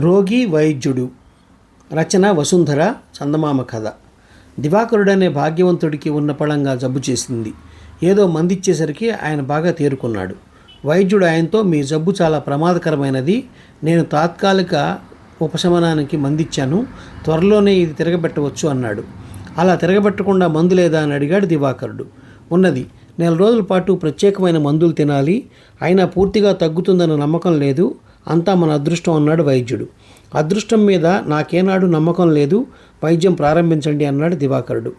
రోగి వైద్యుడు. రచన వసుంధర చందమామ కథ. దివాకరుడనే భాగ్యవంతుడికి ఉన్న పళంగా జబ్బు చేసింది. ఏదో మందిచ్చేసరికి ఆయన బాగా తేరుకున్నాడు. వైద్యుడు ఆయనతో మీ జబ్బు చాలా ప్రమాదకరమైనది. నేను తాత్కాలిక ఉపశమనానికి మందిచ్చాను. త్వరలోనే ఇది తిరగబెట్టవచ్చు అన్నాడు. అలా తిరగబెట్టకుండా మందు లేదా అని అడిగాడు దివాకరుడు. ఉన్నది. నెల రోజుల పాటు ప్రత్యేకమైన మందులు తినాలి. అయినా పూర్తిగా తగ్గుతుందన్న నమ్మకం లేదు. అంతా మన అదృష్టం అన్నాడు వైద్యుడు. అదృష్టం మీద నాకేనాడు నమ్మకం లేదు వైద్యం ప్రారంభించండి అన్నాడు దివాకరుడు.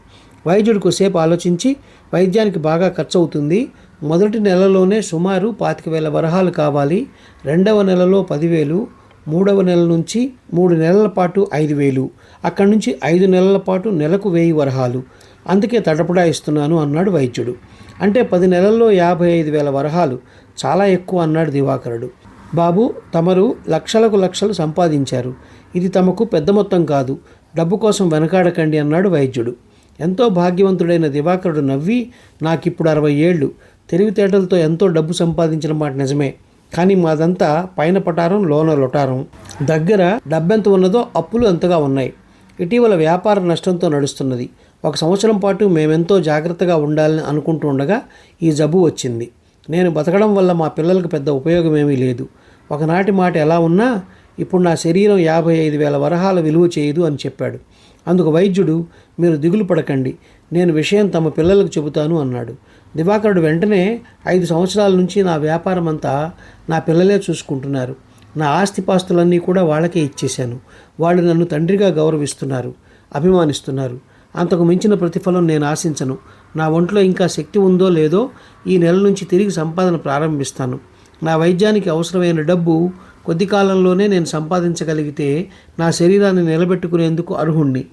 వైద్యుడు కొద్దిసేపు ఆలోచించి వైద్యానికి బాగా ఖర్చు అవుతుంది మొదటి నెలలోనే సుమారు పాతిక వేల వరహాలు కావాలి రెండవ నెలలో పదివేలు మూడవ నెల నుంచి మూడు నెలల పాటు ఐదు వేలు అక్కడి నుంచి ఐదు నెలల పాటు నెలకు వెయ్యి వరహాలు. అందుకే తడపడా ఇస్తున్నాను అన్నాడు వైద్యుడు. అంటే పది నెలల్లో యాభై ఐదు వేల వరహాలు చాలా ఎక్కువ అన్నాడు దివాకరుడు. బాబు తమరు లక్షలకు లక్షలు సంపాదించారు. ఇది తమకు పెద్ద మొత్తం కాదు. డబ్బు కోసం వెనకాడకండి అన్నాడు వైద్యుడు. ఎంతో భాగ్యవంతుడైన దివాకరుడు నవ్వి నాకిప్పుడు అరవై ఏళ్ళు. తెలివితేటలతో ఎంతో డబ్బు సంపాదించిన మాట నిజమే. కానీ మాదంతా పైన పటారం లోన లొటారం. దగ్గర డబ్బెంత ఉన్నదో అప్పులు అంతగా ఉన్నాయి. ఇటీవల వ్యాపార నష్టంతో నడుస్తున్నది. ఒక సంవత్సరం పాటు మేమెంతో జాగ్రత్తగా ఉండాలని అనుకుంటూ ఉండగా ఈ జబ్బు వచ్చింది. నేను బతకడం వల్ల మా పిల్లలకు పెద్ద ఉపయోగం ఏమీ లేదు. ఒకనాటి మాట ఎలా ఉన్నా ఇప్పుడు నా శరీరం యాభై ఐదు వేల వరహాల విలువ చేయదు అని చెప్పాడు. అందుకు వైద్యుడు మీరు దిగులు పడకండి నేను విషయం తమ పిల్లలకు చెబుతాను అన్నాడు. దివాకరుడు వెంటనే ఐదు సంవత్సరాల నుంచి నా వ్యాపారం అంతా నా పిల్లలే చూసుకుంటున్నారు. నా ఆస్తిపాస్తులన్నీ కూడా వాళ్ళకే ఇచ్చేశాను. వాళ్ళు నన్ను తండ్రిగా గౌరవిస్తున్నారు అభిమానిస్తున్నారు. అంతకు మించిన ప్రతిఫలం నేను ఆశించను. నా ఒంట్లో ఇంకా శక్తి ఉందో లేదో ఈ నెల నుంచి తిరిగి సంపాదన ప్రారంభిస్తాను. నా వైద్యానికి అవసరమైన డబ్బు కొద్ది కాలంలోనే నేను సంపాదించగలిగితే నా శరీరాన్ని నిలబెట్టుకునేందుకు అర్హుణ్ణి.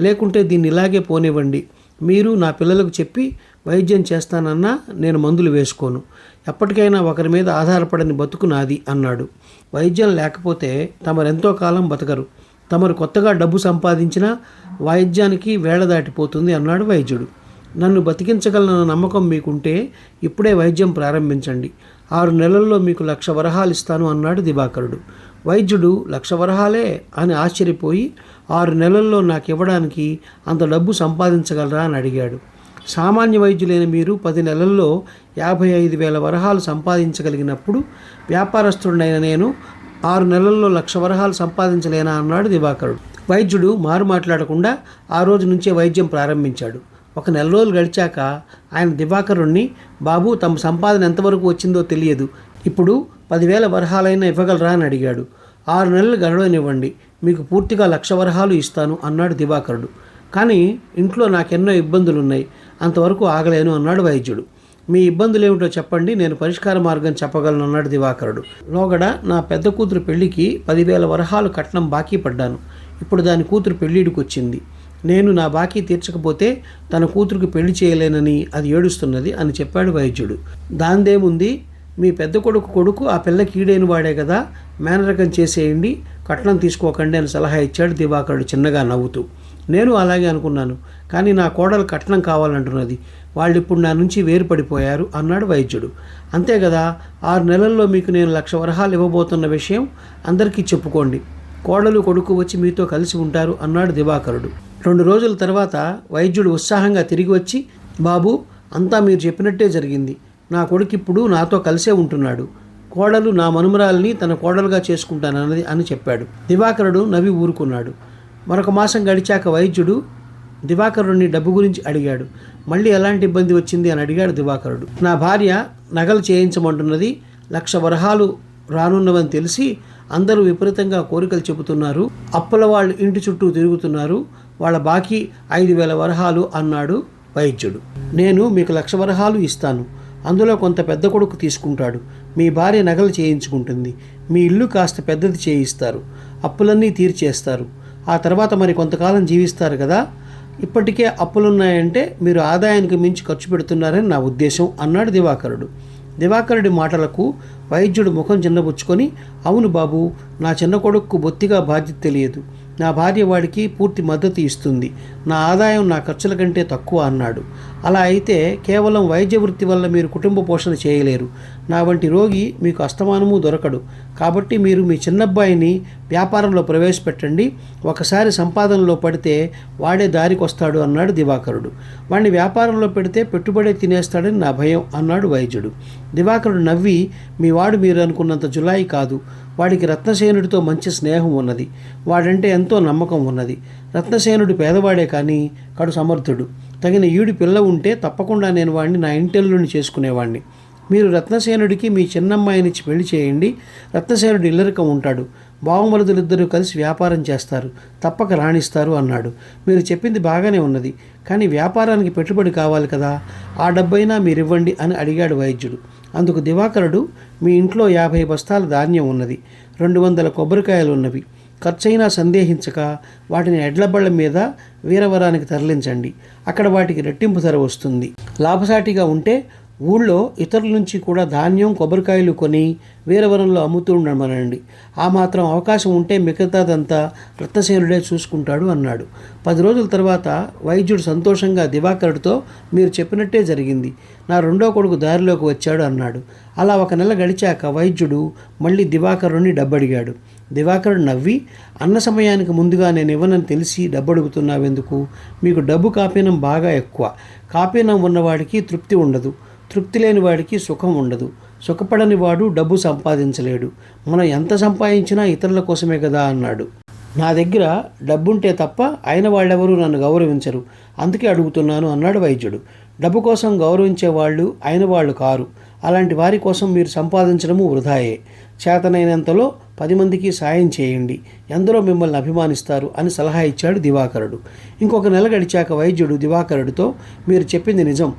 లేకుంటే దీన్ని ఇలాగే పోనివ్వండి. మీరు నా పిల్లలకు చెప్పి వైద్యం చేస్తానన్నా నేను మందులు వేసుకోను. ఎప్పటికైనా ఒకరి మీద ఆధారపడని బతుకు నాది అన్నాడు. వైద్యం లేకపోతే తమరెంతో కాలం బతకరు. తమరు కొత్తగా డబ్బు సంపాదించినా వైద్యానికి వేళ దాటిపోతుంది అన్నాడు వైద్యుడు. నన్ను బతికించగలన నమ్మకం మీకుంటే ఇప్పుడే వైద్యం ప్రారంభించండి. ఆరు నెలల్లో మీకు లక్ష వరహాలు ఇస్తాను అన్నాడు దివాకరుడు. వైద్యుడు లక్ష వరహాలే అని ఆశ్చర్యపోయి ఆరు నెలల్లో నాకు ఇవ్వడానికి అంత డబ్బు సంపాదించగలరా అని అడిగాడు. సామాన్య వైద్యులైన మీరు పది నెలల్లో యాభై ఐదు వేల వరహాలు సంపాదించగలిగినప్పుడు వ్యాపారస్తుడైన నేను ఆరు నెలల్లో లక్ష వరహాలు సంపాదించలేనా అన్నాడు దివాకరుడు. వైద్యుడు మారు మాట్లాడకుండా ఆ రోజు నుంచే వైద్యం ప్రారంభించాడు. ఒక నెల రోజులు గడిచాక ఆయన దివాకరుణ్ణి బాబు తమ సంపాదన ఎంతవరకు వచ్చిందో తెలియదు. ఇప్పుడు పదివేల వరహాలైనా ఇవ్వగలరా? అని అడిగాడు. ఆరు నెలలు గడవనివ్వండి. మీకు పూర్తిగా లక్ష వరహాలు ఇస్తాను అన్నాడు దివాకరుడు. కానీ ఇంట్లో నాకెన్నో ఇబ్బందులు ఉన్నాయి అంతవరకు ఆగలేను అన్నాడు వైద్యుడు. మీ ఇబ్బందులు ఏమిటో చెప్పండి. నేను పరిష్కార మార్గం చెప్పగలను అన్నాడు దివాకరుడు. లోగడ నా పెద్ద కూతురు పెళ్ళికి పదివేల వరహాలు కట్నం బాకీ పడ్డాను. ఇప్పుడు దాని కూతురు పెళ్ళిడికి వచ్చింది. నేను నా బాకీ తీర్చకపోతే తన కూతురుకు పెళ్ళి చేయలేనని అది ఏడుస్తున్నది అని చెప్పాడు వైద్యుడు. దాందేముంది? మీ పెద్ద కొడుకు కొడుకు ఆ పిల్లకి కీడైన వాడే కదా మేనరకం చేసేయండి కట్నం తీసుకోకండి అని సలహా ఇచ్చాడు దివాకరుడు చిన్నగా నవ్వుతూ. నేను అలాగే అనుకున్నాను కానీ నా కోడలు కట్నం కావాలంటున్నది. వాళ్ళు ఇప్పుడు నా నుంచి వేరుపడిపోయారు అన్నాడు వైద్యుడు. అంతే కదా ఆరు నెలల్లో మీకు నేను లక్ష వరహాలు ఇవ్వబోతున్న విషయం అందరికీ చెప్పుకోండి. కోడలు కొడుకు వచ్చి మీతో కలిసి ఉంటారు అన్నాడు దివాకరుడు. రెండు రోజుల తర్వాత వైద్యుడు ఉత్సాహంగా తిరిగి వచ్చి బాబు అంతా మీరు చెప్పినట్టే జరిగింది. నా కొడుకు ఇప్పుడు నాతో కలిసే ఉంటున్నాడు. కోడలు నా మనుమరాలని తన కోడలుగా చేసుకుంటానన్నది అని చెప్పాడు. దివాకరుడు నవ్వి ఊరుకున్నాడు. మరొక మాసం గడిచాక వైద్యుడు దివాకరుడిని డబ్బు గురించి అడిగాడు. మళ్ళీ ఎలాంటి ఇబ్బంది వచ్చింది? అని అడిగాడు దివాకరుడు. నా భార్య నగలు చేయించమంటున్నది. లక్ష వరహాలు రానున్నవని తెలిసి అందరూ విపరీతంగా కోరికలు చెబుతున్నారు. అప్పుల వాళ్ళు ఇంటి చుట్టూ తిరుగుతున్నారు. వాళ్ళ బాకీ ఐదు వేల వరహాలు అన్నాడు వైద్యుడు. నేను మీకు లక్ష వరహాలు ఇస్తాను. అందులో కొంత పెద్ద కొడుకు తీసుకుంటాడు. మీ భార్య నగలు చేయించుకుంటుంది. మీ ఇల్లు కాస్త పెద్దది చేయిస్తారు. అప్పులన్నీ తీర్చేస్తారు. ఆ తర్వాత మరి కొంతకాలం జీవిస్తారు కదా? ఇప్పటికే అప్పులున్నాయంటే మీరు ఆదాయానికి మించి ఖర్చు పెడుతున్నారని నా ఉద్దేశం అన్నాడు దివాకరుడు. దివాకరుడి మాటలకు వైద్యుడు ముఖం చిన్నబుచ్చుకొని అవును బాబు నా చిన్న కొడుకు బొత్తిగా బాధ్యత తెలియదు. నా భార్య వాడికి పూర్తి మద్దతు ఇస్తుంది. నా ఆదాయం నా ఖర్చుల కంటే తక్కువ అన్నాడు. అలా అయితే కేవలం వైద్య వృత్తి వల్ల మీరు కుటుంబ పోషణ చేయలేరు. నా వంటి రోగి మీకు అస్తమానము దొరకడు. కాబట్టి మీరు మీ చిన్నబ్బాయిని వ్యాపారంలో ప్రవేశపెట్టండి. ఒకసారి సంపాదనలో పడితే వాడే దారికి వస్తాడు అన్నాడు దివాకరుడు. వాడిని వ్యాపారంలో పెడితే పెట్టుబడే తినేస్తాడని నా భయం అన్నాడు వైద్యుడు. దివాకరుడు నవ్వి మీ వాడు మీరు అనుకున్నంత జులాయి కాదు. వాడికి రత్నసేనుడితో మంచి స్నేహం ఉన్నది. వాడంటే ఎంతో నమ్మకం ఉన్నది. రత్నసేనుడు పేదవాడే కానీ కడు సమర్థుడు. తగిన ఈడు పిల్ల ఉంటే తప్పకుండా నేను వాడిని నా ఇంటెల్లుని చేసుకునేవాడిని మీరు రత్నసేనుడికి మీ చిన్నమ్మాయినిచ్చి పెళ్ళి చేయండి. రత్నసేనుడు ఇల్లరిక ఉంటాడు. బావమరుదులిద్దరూ కలిసి వ్యాపారం చేస్తారు. తప్పక రాణిస్తారు అన్నాడు. మీరు చెప్పింది బాగానే ఉన్నది. కానీ వ్యాపారానికి పెట్టుబడి కావాలి కదా. ఆ డబ్బైనా మీరివ్వండి అని అడిగాడు వైద్యుడు. అందుకు దివాకరుడు మీ ఇంట్లో యాభై బస్తాల ధాన్యం ఉన్నది. రెండు వందల కొబ్బరికాయలు ఉన్నవి. ఖర్చైనా సందేహించక వాటిని ఎడ్లబళ్ళ మీద వీరవరానికి తరలించండి. అక్కడ వాటికి రెట్టింపు ధర వస్తుంది. లాభసాటిగా ఉంటే ఊళ్ళో ఇతరుల నుంచి కూడా ధాన్యం కొబ్బరికాయలు కొని వీరవరంలో అమ్ముతూ ఉండమనండి ఆ మాత్రం అవకాశం ఉంటే మిగతాదంతా రత్నసేనుడే చూసుకుంటాడు అన్నాడు. పది రోజుల తర్వాత వైద్యుడు సంతోషంగా దివాకరుడితో మీరు చెప్పినట్టే జరిగింది. నా రెండో కొడుకు దారిలోకి వచ్చాడు అన్నాడు. అలా ఒక నెల గడిచాక వైద్యుడు మళ్ళీ దివాకరుని డబ్బడిగాడు. దివాకరుడు నవ్వి అన్న సమయానికి ముందుగా నేను ఇవ్వనని తెలిసి డబ్బడుగుతున్నావెందుకు? మీకు డబ్బు కాపీనం బాగా ఎక్కువ. కాపీనం ఉన్నవాడికి తృప్తి ఉండదు. తృప్తి లేని వాడికి సుఖం ఉండదు. సుఖపడని వాడు డబ్బు సంపాదించలేడు. మనం ఎంత సంపాదించినా ఇతరుల కోసమే కదా అన్నాడు. నా దగ్గర డబ్బుంటే తప్ప అయిన వాళ్ళెవరూ నన్ను గౌరవించరు. అందుకే అడుగుతున్నాను అన్నాడు వైద్యుడు. డబ్బు కోసం గౌరవించే వాళ్ళు అయిన వాళ్ళు కారు. అలాంటి వారి కోసం మీరు సంపాదించడము వృధాయే. చేతనైనంతలో పది మందికి సాయం చేయండి. ఎందరో మిమ్మల్ని అభిమానిస్తారు అని సలహా ఇచ్చాడు దివాకరుడు. ఇంకొక నెల గడిచాక వైద్యుడు దివాకరుడితో మీరు చెప్పింది నిజం.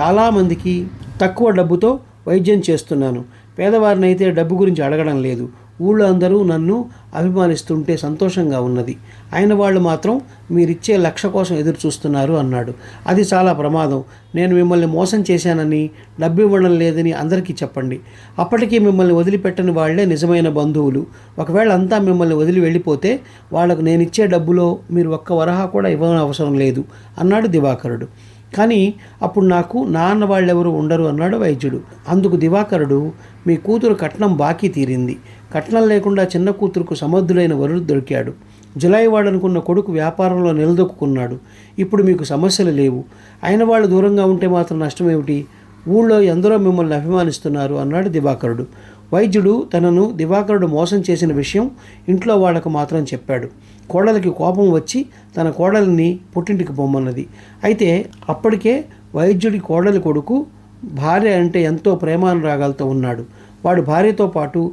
చాలామందికి తక్కువ డబ్బుతో వైద్యం చేస్తున్నాను. పేదవారినైతే డబ్బు గురించి అడగడం లేదు. ఊళ్ళో అందరూ నన్ను అభిమానిస్తుంటే సంతోషంగా ఉన్నది. ఆయన వాళ్ళు మాత్రం మీరిచ్చే లక్ష కోసం ఎదురు చూస్తున్నారు అన్నాడు. అది చాలా ప్రమాదం. నేను మిమ్మల్ని మోసం చేశానని డబ్బు ఇవ్వడం లేదని అందరికీ చెప్పండి. అప్పటికీ మిమ్మల్ని వదిలిపెట్టని వాళ్ళే నిజమైన బంధువులు. ఒకవేళ అంతా మిమ్మల్ని వదిలి వెళ్ళిపోతే వాళ్ళకు నేను ఇచ్చే డబ్బులో మీరు ఒక్క వరహా కూడా ఇవ్వని అవసరం లేదు అన్నాడు దివాకరుడు. కానీ అప్పుడు నాకు నాన్న వాళ్ళెవరూ ఉండరు అన్నాడు వైద్యుడు. అందుకు దివాకరుడు మీ కూతురు కట్నం బాకీ తీరింది. కట్నం లేకుండా చిన్న కూతురుకు సమర్థుడైన వరుడు దొరికాడు. జులై వాడనుకున్న కొడుకు వ్యాపారంలో నిలదొక్కున్నాడు. ఇప్పుడు మీకు సమస్యలు లేవు. అయిన వాళ్ళు దూరంగా ఉంటే మాత్రం నష్టమేమిటి? ఊళ్ళో ఎందరో మిమ్మల్ని అభిమానిస్తున్నారు అన్నాడు దివాకరుడు. వైద్యుడు తనను దివాకరుడు మోసం చేసిన విషయం ఇంట్లో వాళ్ళకు మాత్రం చెప్పాడు. కోడలికి కోపం వచ్చి తన కోడలిని పుట్టింటికి పొమ్మన్నది. అయితే అప్పటికే వైద్యుడి కోడలి కొడుకు భార్య అంటే ఎంతో ప్రేమానురాగాలతో ఉన్నాడు. వాడు భార్యతో పాటు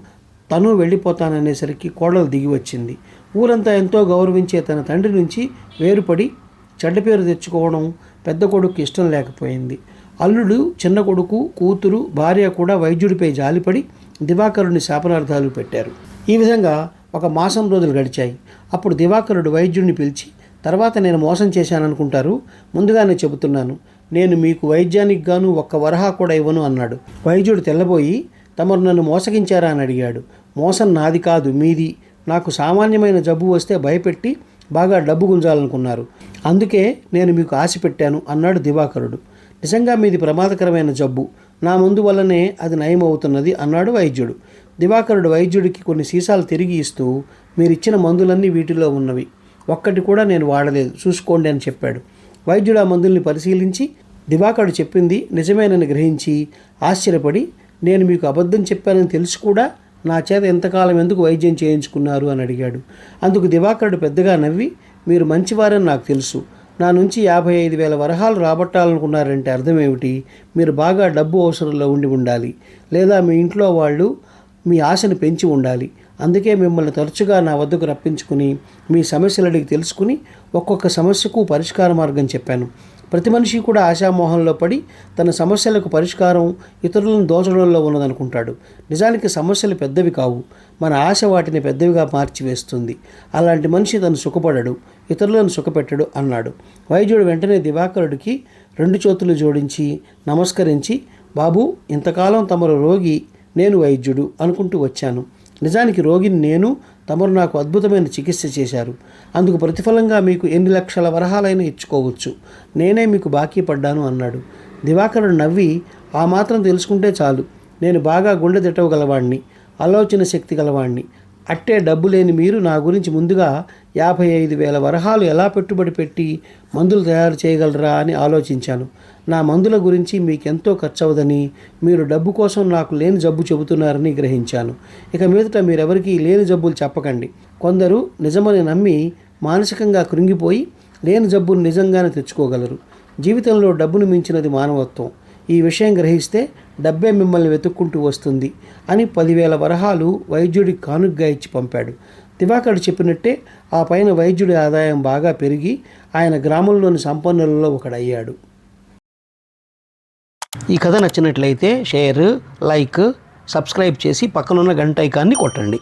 తను వెళ్ళిపోతాననేసరికి కోడలు దిగి వచ్చింది. ఊరంతా ఎంతో గౌరవించే తన తండ్రి నుంచి వేరుపడి చెడ్డ పేరు తెచ్చుకోవడం పెద్ద కొడుకు ఇష్టం లేకపోయింది. అల్లుడు చిన్న కొడుకు కూతురు భార్య కూడా వైద్యుడిపై జాలిపడి దివాకరుని శాపనార్థాలు పెట్టారు. ఈ విధంగా ఒక మాసం రోజులు గడిచాయి. అప్పుడు దివాకరుడు వైద్యుడిని పిలిచి తర్వాత నేను మోసం చేశాననుకుంటారు? ముందుగానే చెబుతున్నాను. నేను మీకు వైద్యానికి గాను ఒక్క వరహా కూడా ఇవ్వను అన్నాడు. వైద్యుడు తెల్లబోయి తమరు నన్ను మోసగించారా? అని అడిగాడు. మోసం నాది కాదు మీది. నాకు సామాన్యమైన జబ్బు వస్తే భయపెట్టి బాగా డబ్బు గుంజాలనుకున్నారు. అందుకే నేను మీకు ఆశ పెట్టాను అన్నాడు దివాకరుడు. నిజంగా మీది ప్రమాదకరమైన జబ్బు. నా ముందు వల్లనే అది నయం అవుతున్నది అన్నాడు వైద్యుడు. దివాకరుడు వైద్యుడికి కొన్ని సీసాలు తిరిగి ఇస్తూ మీరిచ్చిన మందులన్నీ వీటిలో ఉన్నవి. ఒక్కటి కూడా నేను వాడలేదు. చూసుకోండి అని చెప్పాడు. వైద్యుడు ఆ మందుల్ని పరిశీలించి దివాకరుడు చెప్పింది నిజమేనని గ్రహించి ఆశ్చర్యపడి నేను మీకు అబద్ధం చెప్పానని తెలిసి కూడా నా చేత ఎంతకాలం ఎందుకు వైద్యం చేయించుకున్నారు అని అడిగాడు. అందుకు దివాకరుడు పెద్దగా నవ్వి మీరు మంచివారని నాకు తెలుసు. నా నుంచి యాభై ఐదు వేల వరహాలు రాబట్టాలనుకున్నారంటే అర్థం ఏమిటి మీరు బాగా డబ్బు అవసరంలో ఉండి ఉండాలి. లేదా మీ ఇంట్లో వాళ్ళు మీ ఆశను పెంచి ఉండాలి. అందుకే మిమ్మల్ని తరచుగా నా వద్దకు రప్పించుకుని మీ సమస్యలు అడిగి తెలుసుకుని ఒక్కొక్క సమస్యకు పరిష్కార మార్గం చెప్పాను. ప్రతి మనిషి కూడా ఆశామోహంలో పడి తన సమస్యలకు పరిష్కారం ఇతరులను దోచడంలో ఉన్నదనుకుంటాడు. నిజానికి సమస్యలు పెద్దవి కావు. మన ఆశ వాటిని పెద్దవిగా మార్చివేస్తుంది. అలాంటి మనిషి తను సుఖపడడు. ఇతరులను సుఖపెట్టడు అన్నాడు. వైద్యుడు వెంటనే దివాకరుడికి రెండు చేతులు జోడించి నమస్కరించి బాబు ఇంతకాలం తమరు రోగి నేను వైద్యుడు అనుకుంటూ వచ్చాను. నిజానికి రోగిని నేను తమరు నాకు అద్భుతమైన చికిత్స చేశారు. అందుకు ప్రతిఫలంగా మీకు ఎన్ని లక్షల వరహాలైనా ఇచ్చుకోవచ్చు. నేనే మీకు బాకీ పడ్డాను అన్నాడు. దివాకరుడు నవ్వి ఆ మాత్రం తెలుసుకుంటే చాలు. నేను బాగా గుండె తిట్టవగలవాణ్ణి ఆలోచన శక్తి గలవాణ్ణి. అట్టే డబ్బు లేని మీరు నా గురించి ముందుగా యాభై ఐదు వేల వరహాలు ఎలా పెట్టుబడి పెట్టి మందులు తయారు చేయగలరా అని ఆలోచించాను. నా మందుల గురించి మీకెంతో ఎంతో ఖర్చవదని మీరు డబ్బు కోసం నాకు లేని జబ్బు చెబుతున్నారని గ్రహించాను. ఇక మీదట మీరెవరికీ లేని జబ్బులు చెప్పకండి. కొందరు నిజమని నమ్మి మానసికంగా కృంగిపోయి లేని జబ్బును నిజంగానే తెచ్చుకోగలరు. జీవితంలో డబ్బును మించినది మానవత్వం. ఈ విషయం గ్రహిస్తే డబ్బే మిమ్మల్ని వెతుక్కుంటూ వస్తుంది అని పదివేల వరహాలు వైద్యుడి కానుగ్గా ఇచ్చి పంపాడు. దివాకర్ చెప్పినట్టే ఆ పైన వైద్యుడి ఆదాయం బాగా పెరిగి ఆయన గ్రామంలోని సంపన్నులలో ఒకడయ్యాడు. ఈ కథ నచ్చినట్లయితే షేర్ లైక్ సబ్స్క్రైబ్ చేసి పక్కనున్న గంట ఐకాన్ని కొట్టండి.